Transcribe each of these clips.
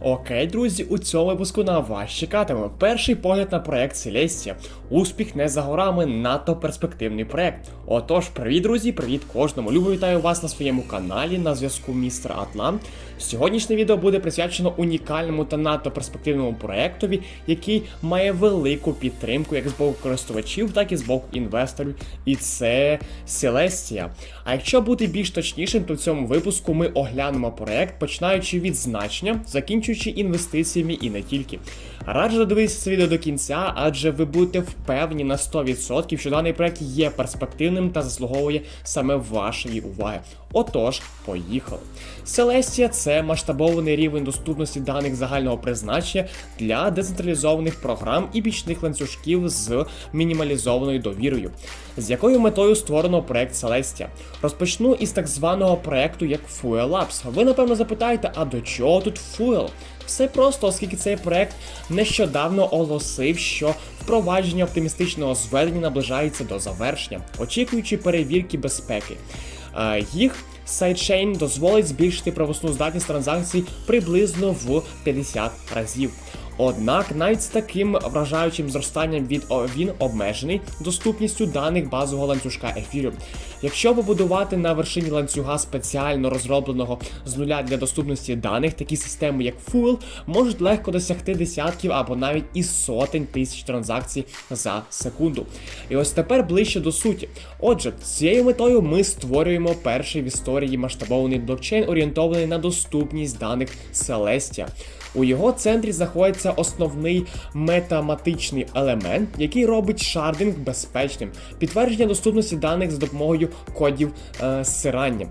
Окей, друзі, у цьому випуску на вас чекатиме перший погляд на проект Селестія. Успіх не за горами, надто перспективний проект. Отож, привіт, друзі, привіт кожному. Любо вітаю вас на своєму каналі на зв'язку Містер Атлант. Сьогоднішнє відео буде присвячено унікальному та надто перспективному проектові, який має велику підтримку як з боку користувачів, так і з боку інвесторів. І це Селестія. А якщо бути більш точнішим, то в цьому випуску ми оглянемо проект, починаючи від значення, закінчуючи інвестиціями і не тільки. Раджу додивитися це відео до кінця, адже ви будете впевнені на 100%, що даний проект є перспективним та заслуговує саме вашої уваги. Отож, поїхали. Селестія це масштабований рівень доступності даних загального призначення для децентралізованих програм і бічних ланцюжків з мінімалізованою довірою. З якою метою створено проект Celestia? Розпочну із так званого проекту як Fuel Labs. Ви напевно запитаєте, а до чого тут Fuel? Все просто, оскільки цей проект нещодавно оголосив, що впровадження оптимістичного зведення наближається до завершення, очікуючи перевірки безпеки. Е, Їх сайдчейн дозволить збільшити правосну здатність транзакцій приблизно в 50 разів. Однак навіть з таким вражаючим зростанням від він обмежений доступністю даних базового ланцюжка ефіру. Якщо побудувати на вершині ланцюга спеціально розробленого з нуля для доступності даних, такі системи, як Full, можуть легко досягти десятків або навіть і сотень тисяч транзакцій за секунду. І ось тепер ближче до суті. Отже, цією метою ми створюємо перший в історії масштабований блокчейн, орієнтований на доступність даних Celestia. У його центрі знаходиться основний метаматичний елемент, який робить шардинг безпечним, підтвердження доступності даних за допомогою кодів е, стирання.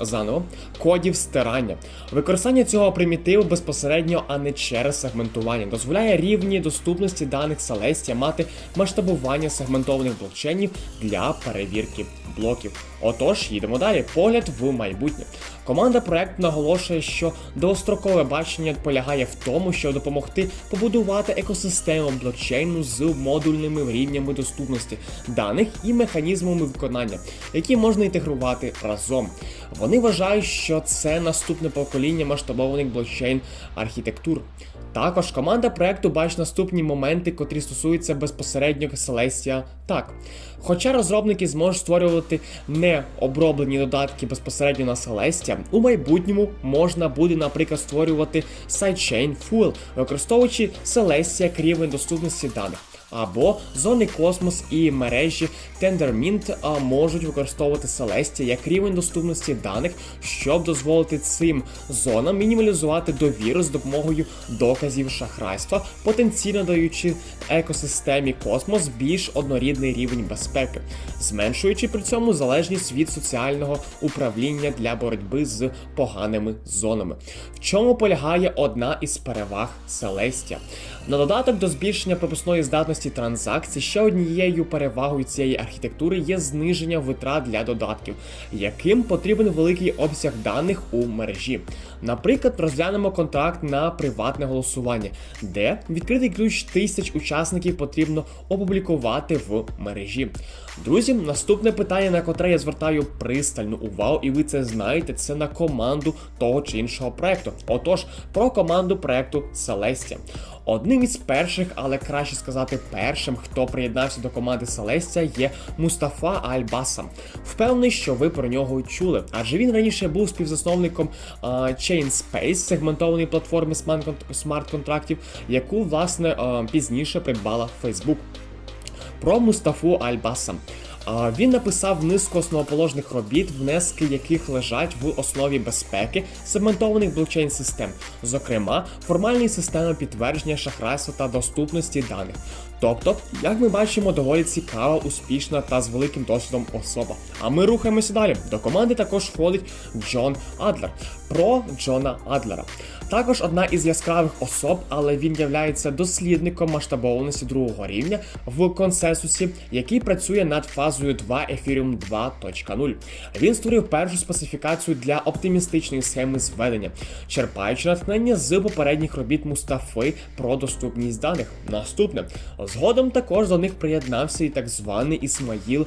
Заново кодів стирання. Використання цього примітиву безпосередньо, а не через сегментування, дозволяє рівні доступності даних Celestia мати масштабування сегментованих блокчейнів для перевірки блоків. Отож, їдемо далі. Погляд в майбутнє. Команда проекту наголошує, що довгострокове бачення полягає в тому, щоб допомогти побудувати екосистему блокчейну з модульними рівнями доступності даних і механізмами виконання, які можна інтегрувати разом. Вони вважають, що це наступне покоління масштабованих блокчейн архітектур. Також команда проекту бачить наступні моменти, котрі стосуються безпосередньо Селестія так. Хоча розробники зможуть створювати не оброблені додатки безпосередньо на Селестія, у майбутньому можна буде, наприклад, створювати сайдчейн Full, використовуючи Селестія як рівень доступності даних. Або зони космос і мережі Tendermint можуть використовувати Celestia як рівень доступності даних, щоб дозволити цим зонам мінімалізувати довіру з допомогою доказів шахрайства, потенційно даючи екосистемі космос більш однорідний рівень безпеки, зменшуючи при цьому залежність від соціального управління для боротьби з поганими зонами. В чому полягає одна із переваг Celestia? На додаток до збільшення пропускної здатності транзакцій ще однією перевагою цієї архітектури є зниження витрат для додатків, яким потрібен великий обсяг даних у мережі. Наприклад, розглянемо контракт на приватне голосування, де відкритий ключ тисяч учасників потрібно опублікувати в мережі. Друзі, наступне питання, на котре я звертаю пристальну увагу, і ви це знаєте, це на команду того чи іншого проекту. Отож, про команду проекту Celestia. Одним із перших, але краще сказати першим, хто приєднався до команди Celestia, є Мустафа Аль-Басам. Впевнений, що ви про нього чули, адже він раніше був співзасновником а, ChainSpace, сегментованої платформи смарт-контрактів, яку власне пізніше придбала Facebook. Про Мустафу Аль-Басам. Він написав низку основоположних робіт, внески яких лежать в основі безпеки сегментованих блокчейн систем, зокрема формальні системи підтвердження шахрайства та доступності даних. Тобто, як ми бачимо, доволі цікава, успішна та з великим досвідом особа. А ми рухаємося далі. До команди також входить Джон Адлер. Про Джона Адлера. Також одна із яскравих особ, але він являється дослідником масштабованості другого рівня в консенсусі, який працює над фазою 2 Ethereum 2.0. Він створив першу специфікацію для оптимістичної схеми зведення, черпаючи натхнення з попередніх робіт Мустафи про доступність даних. Наступне Згодом також до них приєднався і так званий Ісмаїл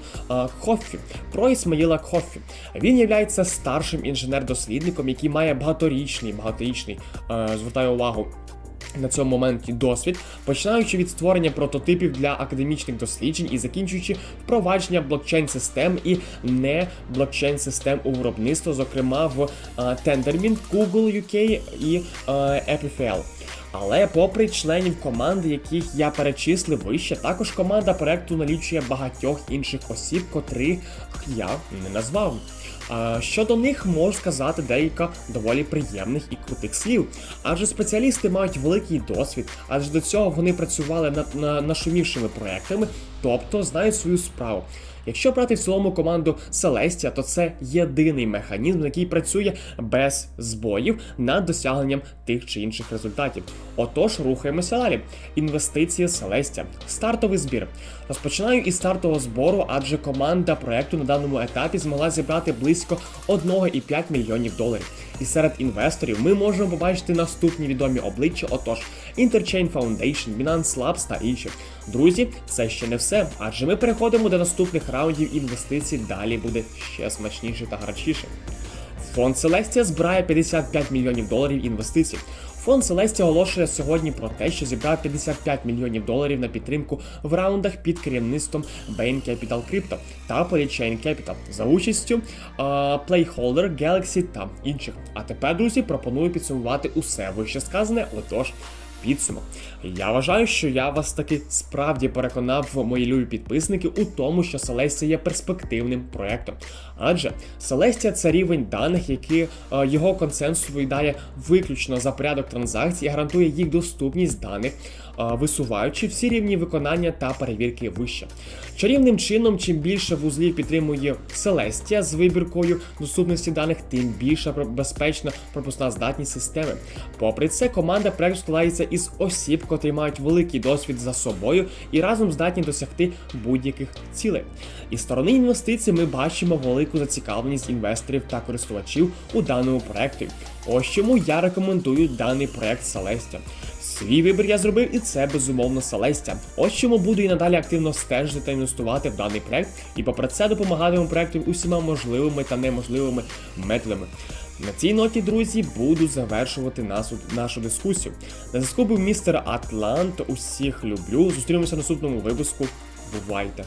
Хоффі. Про Ісмаїла Хоффі. Він є старшим інженер-дослідником, який має багаторічний, багаторічний, а, звертаю увагу. На цьому моменті досвід, починаючи від створення прототипів для академічних досліджень і закінчуючи впровадження блокчейн-систем і не блокчейн-систем у виробництво, зокрема в Tendermint, Google UK і EPFL. Але попри членів команди, яких я перечислив вище, також команда проекту налічує багатьох інших осіб, котрих я не назвав. Щодо них можу сказати деяка доволі приємних і крутих слів. Адже спеціалісти мають великий досвід, адже до цього вони працювали над на, нашумівшими проектами, тобто знають свою справу. Якщо брати в цілому команду Celestia, то це єдиний механізм, який працює без збоїв над досягненням тих чи інших результатів. Отож, рухаємося далі. Інвестиції Celestia. Стартовий збір. Розпочинаю із стартового збору, адже команда проекту на даному етапі змогла зібрати близько 1,5 мільйонів доларів. І серед інвесторів ми можемо побачити наступні відомі обличчя, отож Interchain Foundation, Binance Labs та інші. Друзі, це ще не все, адже ми переходимо до наступних раундів інвестицій. Далі буде ще смачніше та гарячіше. Фонд Селестія збирає 55 мільйонів доларів інвестицій. Фонд Селестія оголошує сьогодні про те, що зібрав 55 мільйонів доларів на підтримку в раундах під керівництвом Bain Capital Crypto та Polychain Capital за участю а, Playholder, Galaxy та інших. А тепер, друзі, пропоную підсумувати усе вище сказане. Отож, підсумок. Я вважаю, що я вас таки справді переконав, мої любі підписники, у тому, що Селестія є перспективним проектом. Адже Селестія – це рівень даних, який е, його консенсус відповідає виключно за порядок транзакцій і гарантує їх доступність даних, висуваючи всі рівні виконання та перевірки вище. Чарівним чином, чим більше вузлів підтримує Celestia з вибіркою доступності даних, тим більша безпечна пропускна здатність системи. Попри це, команда проекту складається із осіб, котрі мають великий досвід за собою і разом здатні досягти будь-яких цілей. Із сторони інвестицій ми бачимо велику зацікавленість інвесторів та користувачів у даному проекті. Ось чому я рекомендую даний проект Celestia. Свій вибір я зробив, і це безумовно Celestia. Ось чому буду і надалі активно стежити та інвестувати в даний проект, і попри це допомагатиму проекту усіма можливими та неможливими методами. На цій ноті, друзі, буду завершувати нашу, нашу дискусію. На зв'язку був містер Атлант. Усіх люблю. Зустрінемося в наступному випуску. Бувайте!